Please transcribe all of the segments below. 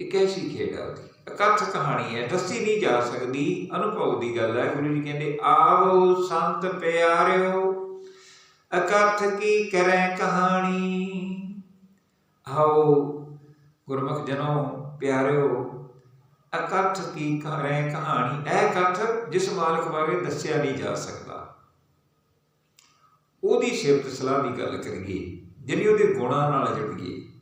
ਇੱਕ ਐਸੀ ਖੇਡ ਹੈ ਉਹਦੀ? ਅਕਥ ਕਹਾਣੀ ਹੈ, ਦੱਸੀ ਨਹੀਂ ਜਾ ਸਕਦੀ, ਅਨੁਭਵ ਦੀ ਗੱਲ ਹੈ, ਗੁਰੂ ਜੀ ਕਹਿੰਦੇ, ਆਵੋ ਸੰਤ ਪਿਆਰਿਓ, ਅਕਥ ਕੀ ਕਰੈ ਕਹਾਣੀ? ਆਓ ਗੁਰਮੁਖ ਜਨੋ, ਪਿਆਰਿਓ, ਅਕਥ ਕੀ ਕਰੈ ਕਹਾਣੀ? ਇਹ ਕਥ ਜਿਸ ਮਾਲਕ ਬਾਰੇ ਦੱਸਿਆ ਨਹੀਂ ਜਾ ਸਕਦਾ। ਉਹਦੀ ਸਿਫਤ ਸਲਾਹ ਦੀ ਗੱਲ ਕਰੀਏ ਜਿਹੜੀ ਉਹਦੇ ਗੁਣਾਂ ਨਾਲ ਜੁੜੀਏ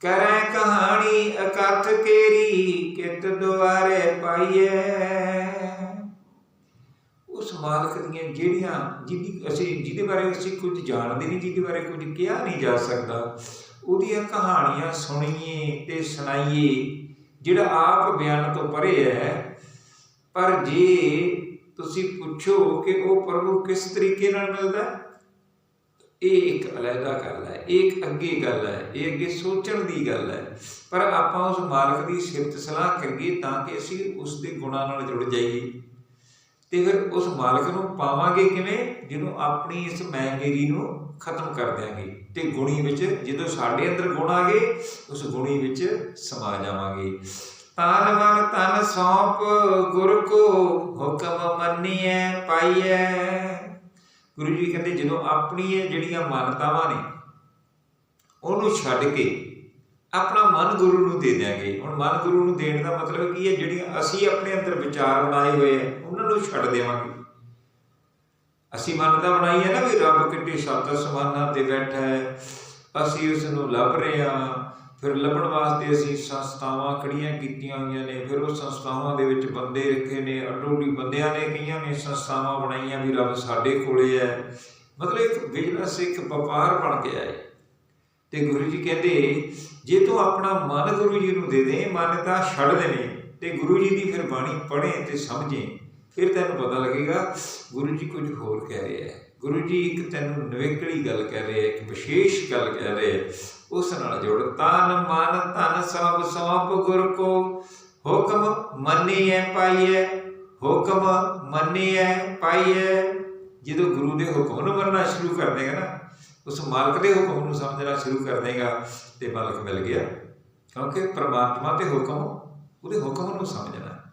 ਕਰੈ ਕਹਾਣੀ ਅਕਥ ਕੇਰੀ, ਕਿਤ ਦੁਆਰੇ ਪਾਈਐ। ਉਸ ਮਾਲਕ ਦੀਆਂ ਜਿਹੜੀਆਂ, ਜਿਹਦੀ ਅਸੀਂ, ਜਿਹਦੇ ਬਾਰੇ ਅਸੀਂ ਕੁਝ ਜਾਣਦੇ ਨਹੀਂ, ਜਿਹਦੇ ਬਾਰੇ ਕੁਝ ਕਿਹਾ ਨਹੀਂ ਜਾ ਸਕਦਾ, ਉਹਦੀਆਂ ਕਹਾਣੀਆਂ ਸੁਣੀਏ ਤੇ ਸੁਣਾਈਏ, ਜਿਹੜਾ ਆਪ ਬਿਆਨ ਤੋਂ ਪਰੇ ਹੈ। ਪਰ ਜੇ ਤੁਸੀਂ ਪੁੱਛੋ ਕਿ ਉਹ ਪ੍ਰਭੂ ਕਿਸ ਤਰੀਕੇ ਨਾਲ ਮਿਲਦਾ ਹੈ? ਇਹ ਇੱਕ ਅਲੱਗਾ ਗੱਲ ਹੈ, ਇਹ ਇੱਕ ਅੱਗੇ ਗੱਲ ਹੈ, ਇਹ ਅੱਗੇ ਸੋਚਣ ਦੀ ਗੱਲ ਹੈ। ਪਰ ਆਪਾਂ ਉਸ ਮਾਲਕ ਦੀ ਸਿਫਤ ਸਲਾਹ ਕਰੀਏ ਤਾਂ ਕਿ ਅਸੀਂ ਉਸ ਦੇ ਗੁਣਾਂ ਨਾਲ ਜੁੜ ਜਾਈਏ। ਤੇ ਫਿਰ ਉਸ ਮਾਲਕ ਨੂੰ ਪਾਵਾਂਗੇ ਕਿਵੇਂ? ਜਿਹਨੂੰ ਆਪਣੀ ਇਸ ਮੈਂਗੇਰੀ ਨੂੰ ਖਤਮ ਕਰ ਦਿਆਂਗੇ। ਤੇ ਗੁਣੀ ਵਿੱਚ ਜਦੋਂ ਸਾਡੇ ਅੰਦਰ ਗੁਣ ਆ ਗਏ, ਉਸ ਗੁਣੀ ਵਿੱਚ ਸਮਾ ਜਾਵਾਂਗੇ। ਤਨ ਮਨ ਤਨ ਸੌਂਪ, ਗੁਰ ਕੋ ਹੁਕਮ ਮੰਨੀਐ, ਪਾਈਐ। ਗੁਰੂ ਜੀ ਕਹਿੰਦੇ ਜਦੋਂ ਆਪਣੀ ਜਿਹੜੀਆਂ ਮਾਨਤਾਵਾਂ ਨੇ, ਉਹਨੂੰ ਛੱਡ ਕੇ ਆਪਣਾ ਮਨ ਗੁਰੂ ਨੂੰ ਦੇ ਦਿਆਂਗੇ। ਹੁਣ ਮਨ ਗੁਰੂ ਨੂੰ ਦੇਣ ਦਾ ਮਤਲਬ ਕੀ ਹੈ? ਜਿਹੜੀਆਂ ਅਸੀਂ ਆਪਣੇ ਅੰਦਰ ਵਿਚਾਰ ਬਣਾਏ ਹੋਏ ਆ, ਉਹਨਾਂ ਨੂੰ ਛੱਡ ਦੇਵਾਂਗੇ। ਅਸੀਂ ਮੰਨਦਾ ਬਣਾਈ ਹੈ ਨਾ ਵੀ ਰੱਬ ਕਿੱਡੇ ਸੱਤ ਸਮਾਨਾਂ ਤੇ ਬੈਠਾ ਹੈ, ਅਸੀਂ ਉਸ ਨੂੰ ਲੱਭ ਰਹੇ ਹਾਂ ਫਿਰ ਲੱਭਣ ਵਾਸਤੇ ਅਸੀਂ ਸੰਸਥਾਵਾਂ ਖੜੀਆਂ ਕੀਤੀਆਂ ਹੋਈਆਂ ਨੇ, ਫਿਰ ਉਹ ਸੰਸਥਾਵਾਂ ਦੇ ਵਿੱਚ ਬੰਦੇ ਰੱਖੇ ਨੇ ਅਡੋਲੀ ਬੰਦਿਆਂ ਨੇ ਕਈਆਂ ਨੇ ਸੰਸਥਾਵਾਂ ਬਣਾਈਆਂ ਵੀ ਰੱਬ ਸਾਡੇ ਕੋਲੇ ਹੈ ਮਤਲਬ ਇੱਕ ਬਿਜ਼ਨਸ ਇੱਕ ਵਪਾਰ ਬਣ ਗਿਆ ਹੈ ਤੇ ਗੁਰੂ ਜੀ ਕਹਿੰਦੇ, ਜੇ ਤੂੰ ਆਪਣਾ ਮਨ ਗੁਰੂ ਜੀ ਨੂੰ ਦੇ ਦੇ, ਮਨ ਤਾਂ ਛੱਡ ਦੇਵੇਂ ਤੇ ਗੁਰੂ ਜੀ ਦੀ ਫਿਰ ਬਾਣੀ ਪੜ੍ਹੇ ਤੇ ਸਮਝੇ। ਫਿਰ ਤੈਨੂੰ ਪਤਾ ਲੱਗੇਗਾ, ਗੁਰੂ ਜੀ ਕੁਝ ਹੋਰ ਕਹਿ ਰਹੇ ਹੈ ਗੁਰੂ ਜੀ ਇੱਕ ਤੈਨੂੰ ਨਵੇਕਲੀ ਗੱਲ ਕਹਿ ਰਹੇ ਹੈ ਇੱਕ ਵਿਸ਼ੇਸ਼ ਗੱਲ ਕਹਿ ਰਹੇ ਹੈ ਉਸ ਨਾਲ ਜੋੜ, ਤਨ ਮਨ ਧਨ ਸਭ ਸੌਂਪ ਗੁਰ ਕੋ। ਹੁਕਮ ਮੰਨੀਐ ਪਾਈਐ, ਹੁਕਮ ਮੰਨੀਐ ਪਾਈਐ। ਜਦੋਂ ਗੁਰੂ ਦੇ ਹੁਕਮ ਨੂੰ ਮੰਨਣਾ ਸ਼ੁਰੂ ਕਰ ਦੇਗਾ ਨਾ, ਉਸ ਮਾਲਕ ਦੇ ਹੁਕਮ ਨੂੰ ਸਮਝਣਾ ਸ਼ੁਰੂ ਕਰ ਦੇਗਾ ਤੇ ਮਾਲਕ ਮਿਲ ਗਿਆ। ਕਿਉਂਕਿ ਪ੍ਰਮਾਤਮਾ ਦੇ ਹੁਕਮ, ਉਹਦੇ ਹੁਕਮ ਨੂੰ ਸਮਝਣਾ।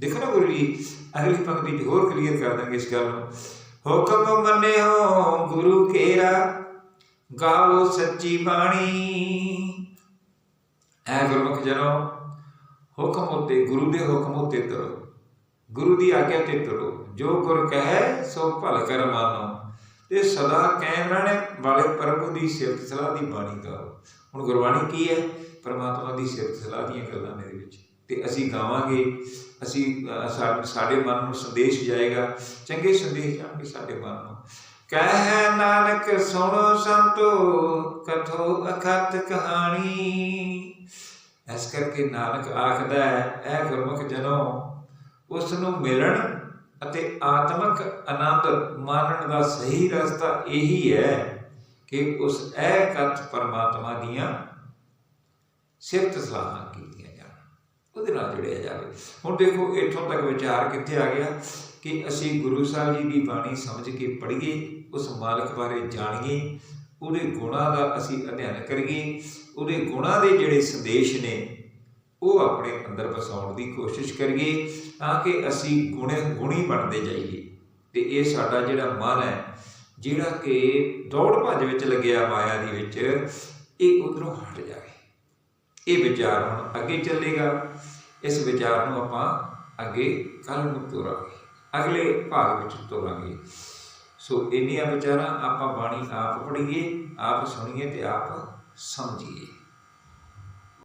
ਦੇਖੋ ਨਾ ਗੁਰੂ ਜੀ, ਅਗਲੀ ਪੰਕਤੀ 'ਚ ਹੋਰ ਕਲੀਅਰ ਕਰ ਦਾਂਗੇ ਇਸ ਗੱਲ ਨੂੰ। ਹੁਕਮ ਮੰਨਿਓ ਗੁਰੂ ਕੇਰਾ ਗਾਵੋ ਸੱਚੀ ਬਾਣੀ। ਐ ਗੁਰਮੁਖ ਜਨੋ, ਹੁਕਮ ਉਤੇ, ਗੁਰੂ ਦੇ ਹੁਕਮ ਉਤੇ ਤਰੋ। ਗੁਰੂ ਦੀ ਆਗਿਆ ਤੇ ਤਰੋ। ਜੋ ਗੁਰ ਕਹੈ, ਸੋ ਭਲ ਕਰ ਮਾਨੋ। ਤੇ ਸਦਾ ਕਹਿਣ ਰਹਿਣੇ ਵਾਲੇ ਪ੍ਰਭੂ ਦੀ ਸਿਫਤ ਸਲਾਹ ਦੀ ਬਾਣੀ ਗਾਓ। ਹੁਣ ਗੁਰਬਾਣੀ ਕੀ ਹੈ? ਪਰਮਾਤਮਾ ਦੀ ਸਿਫਤ ਸਲਾਹ ਦੀਆਂ ਗੱਲਾਂ ਨੇ ਇਹਦੇ ਵਿੱਚ। ਤੇ ਅਸੀਂ ਗਾਵਾਂਗੇ, ਅਸੀਂ ਸਾਡੇ ਮਨ ਨੂੰ ਸੰਦੇਸ਼ ਜਾਏਗਾ, ਚੰਗੇ ਸੰਦੇਸ਼ ਜਾਣਗੇ ਸਾਡੇ ਮਨ ਨੂੰ। ਕਹਿ ਨਾਨਕ, ਸੁਣੋ ਸੰਤੋ, ਕਥੋ ਅਖਤ ਕਹਾਣੀ। ਇਸ ਕਰਕੇ ਨਾਨਕ ਆਖਦਾ ਹੈ ਇਹ ਗੁਰਮੁਖ ਜਨੋ ਉਸ ਨੂੰ ਮਿਲਣ ਅਤੇ ਆਤਮਿਕ ਆਨੰਦ ਮਾਣਨ ਦਾ ਸਹੀ ਰਸਤਾ ਇਹੀ ਹੈ ਕਿ ਉਸ ਇਹ ਕਥ ਪਰਮਾਤਮਾ ਦੀਆਂ ਸਿਫਤ ਸਲਾਹਾਂ ਕੀਤੀਆਂ ਉਹਦੇ ਨਾਲ ਜੁੜਿਆ ਜਾਵੇ। ਹੁਣ ਦੇਖੋ, ਇੱਥੋਂ ਤੱਕ ਵਿਚਾਰ ਕਿੱਥੇ ਆ ਗਿਆ ਕਿ ਅਸੀਂ ਗੁਰੂ ਸਾਹਿਬ ਜੀ ਦੀ ਬਾਣੀ ਸਮਝ ਕੇ ਪੜ੍ਹੀਏ, ਉਸ ਮਾਲਕ ਬਾਰੇ ਜਾਣੀਏ, ਉਹਦੇ ਗੁਣਾਂ ਦਾ ਅਸੀਂ ਅਧਿਐਨ ਕਰੀਏ, ਉਹਦੇ ਗੁਣਾਂ ਦੇ ਜਿਹੜੇ ਸੰਦੇਸ਼ ਨੇ, ਉਹ ਆਪਣੇ ਅੰਦਰ ਵਸਾਉਣ ਦੀ ਕੋਸ਼ਿਸ਼ ਕਰੀਏ, ਤਾਂ ਕਿ ਅਸੀਂ ਗੁਣੇ, ਗੁਣੀ ਬਣਦੇ ਜਾਈਏ। ਤੇ ਇਹ ਸਾਡਾ ਜਿਹੜਾ ਮਨ ਹੈ, ਜਿਹੜਾ ਕਿ ਦੌੜ ਭੱਜ ਵਿੱਚ ਲੱਗਿਆ ਮਾਇਆ ਦੇ ਵਿੱਚ, ਇਹ ਉਧਰੋਂ ਹਟ ਜਾਵੇ। ਇਹ ਵਿਚਾਰ ਹੁਣ ਅੱਗੇ ਚੱਲੇਗਾ। ਇਸ ਵਿਚਾਰ ਨੂੰ ਆਪਾਂ ਅੱਗੇ ਕੱਲ ਨੂੰ ਤੋਰਾਂਗੇ। ਅਗਲੇ ਭਾਗ ਵਿੱਚ ਤੋਰਾਂਗੇ। ਸੋ ਇੰਨੀਆਂ ਵਿਚਾਰਾਂ ਆਪਾਂ ਬਾਣੀ ਆਪ ਪੜ੍ਹੀਏ, ਆਪ ਸੁਣੀਏ ਤੇ ਆਪ ਸਮਝੀਏ।